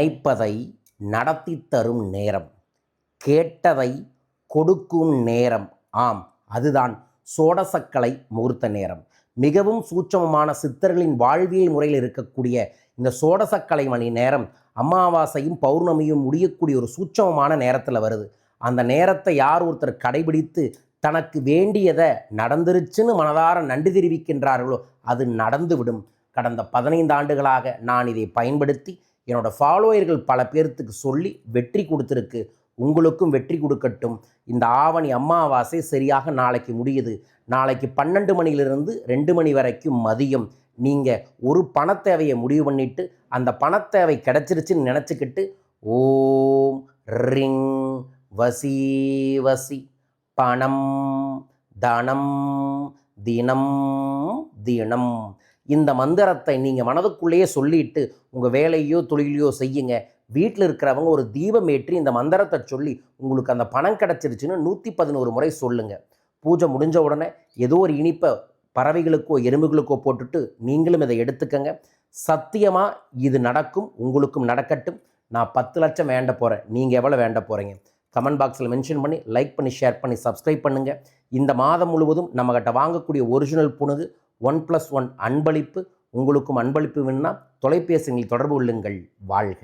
நினைப்பதை நடத்தி தரும் நேரம். கேட்டதை கொடுக்கும் நேரம். ஆம் அதுதான் சோடசக்கலை முகூர்த்த நேரம். மிகவும் சூட்சமமான சித்தர்களின் வாழ்வியல் முறையில் இருக்கக்கூடிய இந்த சோடசக்கலை மணி நேரம் அமாவாசையும் பௌர்ணமியும் முடியக்கூடிய ஒரு சூட்சமமான நேரத்தில் வருது. அந்த நேரத்தை யார் ஒருத்தர் கடைபிடித்து தனக்கு வேண்டியதை நடந்துருச்சுன்னு மனதார நன்றி தெரிவிக்கின்றார்களோ அது நடந்துவிடும். கடந்த பதினைந்து ஆண்டுகளாக நான் இதை பயன்படுத்தி என்னோட ஃபாலோயர்கள் பல பேர்த்துக்கு சொல்லி வெற்றி கொடுத்துருக்கு. உங்களுக்கும் வெற்றி கொடுக்கட்டும். இந்த ஆவணி அம்மாவாசை சரியாக நாளைக்கு முடியுது. நாளைக்கு பன்னெண்டு மணியிலிருந்து ரெண்டு மணி வரைக்கும் மதியம். நீங்கள் ஒரு பணத்தேவையை முடிவு பண்ணிட்டு அந்த பணத்தேவை கிடச்சிருச்சுன்னு நினச்சிக்கிட்டு ஓம் ரிங் வசி வசி. பணம் தனம் தினம் தினம். இந்த மந்திரத்தை நீங்கள் மனதுக்குள்ளேயே சொல்லிட்டு உங்கள் வேலையோ தொழிலையோ செய்யுங்க. வீட்டில் இருக்கிறவங்க ஒரு தீபம் ஏற்றி இந்த மந்திரத்தை சொல்லி உங்களுக்கு அந்த பணம் கிடச்சிருச்சுன்னு நூற்றி பதினோரு முறை சொல்லுங்கள் பூஜை முடிஞ்ச உடனே ஏதோ ஒரு இனிப்பை பறவைகளுக்கோ எறும்புகளுக்கோ போட்டுட்டு நீங்களும் இதை எடுத்துக்கங்க. சத்தியமாக இது நடக்கும் உங்களுக்கும் நடக்கட்டும். நான் பத்து லட்சம் வேண்ட போகிறேன் நீங்கள் எவ்வளோ வேண்ட போகிறீங்க கமெண்ட் பாக்ஸில் மென்ஷன் பண்ணி லைக் பண்ணி ஷேர் பண்ணி சப்ஸ்கிரைப் பண்ணுங்கள் இந்த மாதம் முழுவதும் நம்மக்கிட்ட வாங்கக்கூடிய ஒரிஜினல் புணுகு ஒன் ப்ளஸ் ஒன் அன்பளிப்பு. உங்களுக்கும் அன்பளிப்பு வேணும்னா தொலைபேசிகளில் தொடர்பு கொள்ளுங்கள். வாழ்க.